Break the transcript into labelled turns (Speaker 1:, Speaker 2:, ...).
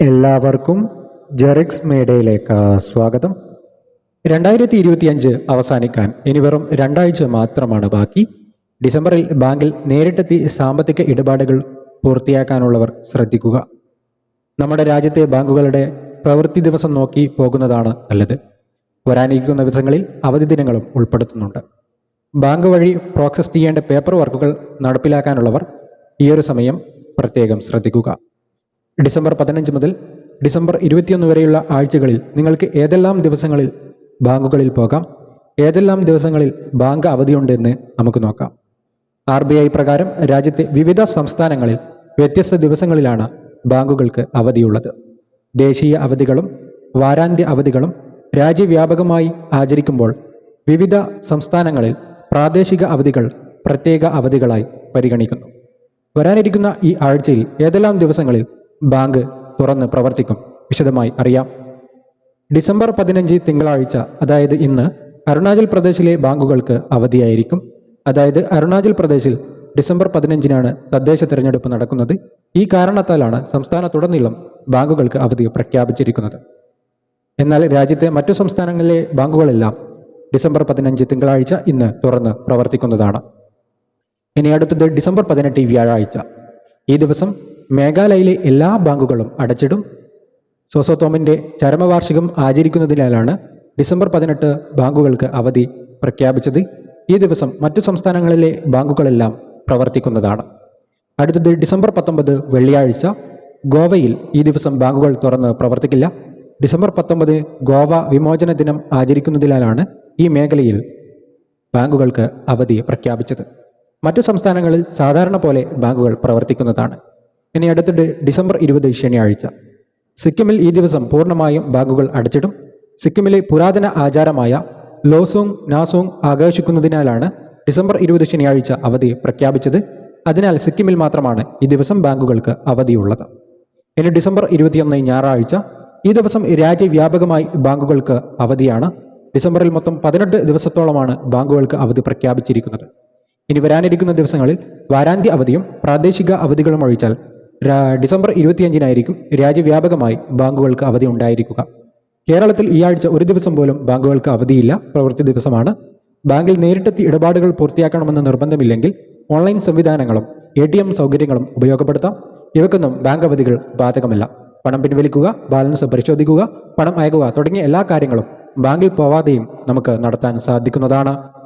Speaker 1: എല്ലാവർക്കും ജെറിക്സ് മേഡയിലേക്ക് സ്വാഗതം. രണ്ടായിരത്തി ഇരുപത്തിയഞ്ച് അവസാനിക്കാൻ ഇനി വെറും രണ്ടാഴ്ച മാത്രമാണ് ബാക്കി. ഡിസംബറിൽ ബാങ്കിൽ നേരിട്ടെത്തി സാമ്പത്തിക ഇടപാടുകൾ പൂർത്തിയാക്കാനുള്ളവർ ശ്രദ്ധിക്കുക. നമ്മുടെ രാജ്യത്തെ ബാങ്കുകളുടെ പ്രവൃത്തി ദിവസം നോക്കി പോകുന്നതാണ് നല്ലത്. വരാനിരിക്കുന്ന ദിവസങ്ങളിൽ അവധി ദിനങ്ങളും ഉൾപ്പെടുത്തുന്നുണ്ട്. ബാങ്ക് വഴി പ്രോസസ് ചെയ്യേണ്ട പേപ്പർ വർക്കുകൾ നടപ്പിലാക്കാനുള്ളവർ ഈയൊരു സമയം പ്രത്യേകം ശ്രദ്ധിക്കുക. ഡിസംബർ പതിനഞ്ച് മുതൽ ഡിസംബർ ഇരുപത്തിയൊന്ന് വരെയുള്ള ആഴ്ചകളിൽ നിങ്ങൾക്ക് ഏതെല്ലാം ദിവസങ്ങളിൽ ബാങ്കുകളിൽ പോകാം ഏതെല്ലാം ദിവസങ്ങളിൽ ബാങ്ക് അവധിയുണ്ടെന്ന് നമുക്ക് നോക്കാം. ആർ ബി ഐ പ്രകാരം രാജ്യത്തെ വിവിധ സംസ്ഥാനങ്ങളിൽ വ്യത്യസ്ത ദിവസങ്ങളിലാണ് ബാങ്കുകൾക്ക് അവധിയുള്ളത്. ദേശീയ അവധികളും വാരാന്ത്യ അവധികളും രാജ്യവ്യാപകമായി ആചരിക്കുമ്പോൾ വിവിധ സംസ്ഥാനങ്ങളിൽ പ്രാദേശിക അവധികൾ പ്രത്യേക അവധികളായി പരിഗണിക്കുന്നു. വരാനിരിക്കുന്ന ഈ ആഴ്ചയിൽ ഏതെല്ലാം ദിവസങ്ങളിൽ ബാങ്ക് തുറന്ന് പ്രവർത്തിക്കും. വിശദമായി അറിയാം. ഡിസംബർ പതിനഞ്ച് തിങ്കളാഴ്ച അതായത് ഇന്ന് അരുണാചൽ പ്രദേശിലെ ബാങ്കുകൾക്ക് അവധിയായിരിക്കും. അതായത് അരുണാചൽ പ്രദേശിൽ ഡിസംബർ പതിനഞ്ചിനാണ് തദ്ദേശ തിരഞ്ഞെടുപ്പ് നടക്കുന്നത്. ഈ കാരണത്താലാണ് സംസ്ഥാനത്തുടനീളം ബാങ്കുകൾക്ക് അവധി പ്രഖ്യാപിച്ചിരിക്കുന്നത്. എന്നാൽ രാജ്യത്തെ മറ്റു സംസ്ഥാനങ്ങളിലെ ബാങ്കുകളെല്ലാം ഡിസംബർ പതിനഞ്ച് തിങ്കളാഴ്ച ഇന്ന് തുറന്ന് പ്രവർത്തിക്കുന്നതാണ്. ഇനി അടുത്തത് ഡിസംബർ പതിനെട്ട് വ്യാഴാഴ്ച. ഈ ദിവസം മേഘാലയയിലെ എല്ലാ ബാങ്കുകളും അടച്ചിടും. സോസോത്തോമിന്റെ ചരമവാർഷികം ആചരിക്കുന്നതിനാലാണ് ഡിസംബർ പതിനെട്ട് ബാങ്കുകൾക്ക് അവധി പ്രഖ്യാപിച്ചത്. ഈ ദിവസം മറ്റു സംസ്ഥാനങ്ങളിലെ ബാങ്കുകളെല്ലാം പ്രവർത്തിക്കുന്നതാണ്. അടുത്തത് ഡിസംബർ പത്തൊമ്പത് വെള്ളിയാഴ്ച. ഗോവയിൽ ഈ ദിവസം ബാങ്കുകൾ തുറന്ന് പ്രവർത്തിക്കില്ല. ഡിസംബർ പത്തൊമ്പത് ഗോവ വിമോചന ദിനം ആചരിക്കുന്നതിനാലാണ് ഈ മേഖലയിൽ ബാങ്കുകൾക്ക് അവധി പ്രഖ്യാപിച്ചത്. മറ്റു സംസ്ഥാനങ്ങളിൽ സാധാരണ പോലെ ബാങ്കുകൾ പ്രവർത്തിക്കുന്നതാണ്. ഇനി അടുത്ത ഡിസംബർ ഇരുപത് ശനിയാഴ്ച. സിക്കിമിൽ ഈ ദിവസം പൂർണമായും ബാഗുകൾ അടച്ചിടും. സിക്കിമിലെ പുരാതന ആചാരമായ ലോസോങ് നാസോങ് ആഘോഷിക്കുന്നതിനാലാണ് ഡിസംബർ ഇരുപത് ശനിയാഴ്ച അവധി പ്രഖ്യാപിച്ചത്. അതിനാൽ സിക്കിമിൽ മാത്രമാണ് ഈ ദിവസം ബാങ്കുകൾക്ക് അവധിയുള്ളത്. ഇനി ഡിസംബർ ഇരുപത്തിയൊന്ന് ഞായറാഴ്ച ഈ ദിവസം രാജ്യവ്യാപകമായി ബാങ്കുകൾക്ക് അവധിയാണ്. ഡിസംബറിൽ മൊത്തം പതിനെട്ട് ദിവസത്തോളമാണ് ബാങ്കുകൾക്ക് അവധി പ്രഖ്യാപിച്ചിരിക്കുന്നത്. ഇനി വരാനിരിക്കുന്ന ദിവസങ്ങളിൽ വാരാന്ത്യ അവധിയും പ്രാദേശിക അവധികളും ഒഴിച്ചാൽ ഡിസംബർ ഇരുപത്തിയഞ്ചിനായിരിക്കും രാജ്യവ്യാപകമായി ബാങ്കുകൾക്ക് അവധി ഉണ്ടായിരിക്കുക. കേരളത്തിൽ ഈ ആഴ്ച ഒരു ദിവസം പോലും ബാങ്കുകൾക്ക് അവധിയില്ല. പ്രവൃത്തി ദിവസമാണ്. ബാങ്കിൽ നേരിട്ടെത്തി ഇടപാടുകൾ പൂർത്തിയാക്കണമെന്ന് നിർബന്ധമില്ലെങ്കിൽ ഓൺലൈൻ സംവിധാനങ്ങളും എ ടി എം സൗകര്യങ്ങളും ഉപയോഗപ്പെടുത്താം. ഇവക്കൊന്നും ബാങ്ക് അവധികൾ ബാധകമല്ല. പണം പിൻവലിക്കുക ബാലൻസ് പരിശോധിക്കുക പണം അയക്കുക തുടങ്ങിയ എല്ലാ കാര്യങ്ങളും ബാങ്കിൽ പോവാതെയും നമുക്ക് നടത്താൻ സാധിക്കുന്നതാണ്.